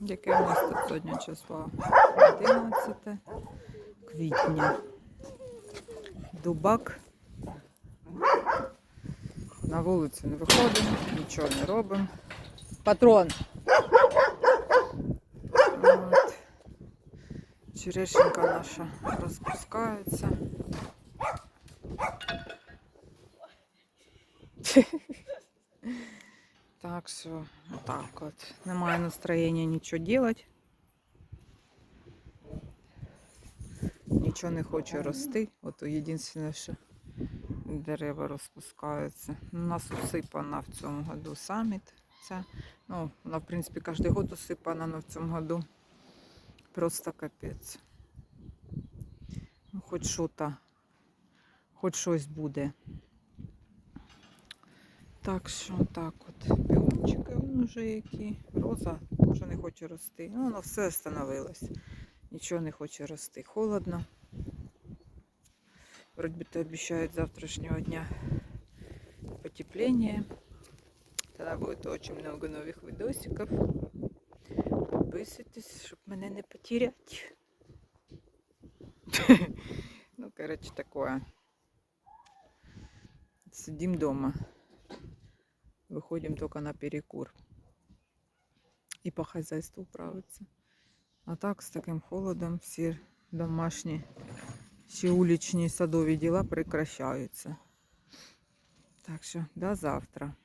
Яке у нас тут сьогодні число? 11 квітня. Дубак. На вулицю не виходимо, нічого не робимо. Патрон. От. Черешенька наша розпускається. Так що, отак от. Немає настроєння нічого робити. Нічого не хоче рости. От єдине, що дерева розпускаються. У нас усипана в цьому году саміт. Ця. Ну, вона, в принципі, кожен год усипана, але в цьому году просто капець. Ну, хоч що-то, хоч щось буде. Так що так от Піончики вон уже які. Роза вже не хоче рости. Ну, воно все остановилось. Нічого не хоче рости. Холодно. Вроде бы то обещают с завтрашнего дня потепление. Тогда будет очень много новых видосиков. Подписывайтесь, чтобы меня не потерять. Ну, короче, такое. Сидим дома. Выходим только на перекур. И по хозяйству управиться. А так, з таким холодом всі домашні, всі уличні садові діла прекращаються. Так що до завтра.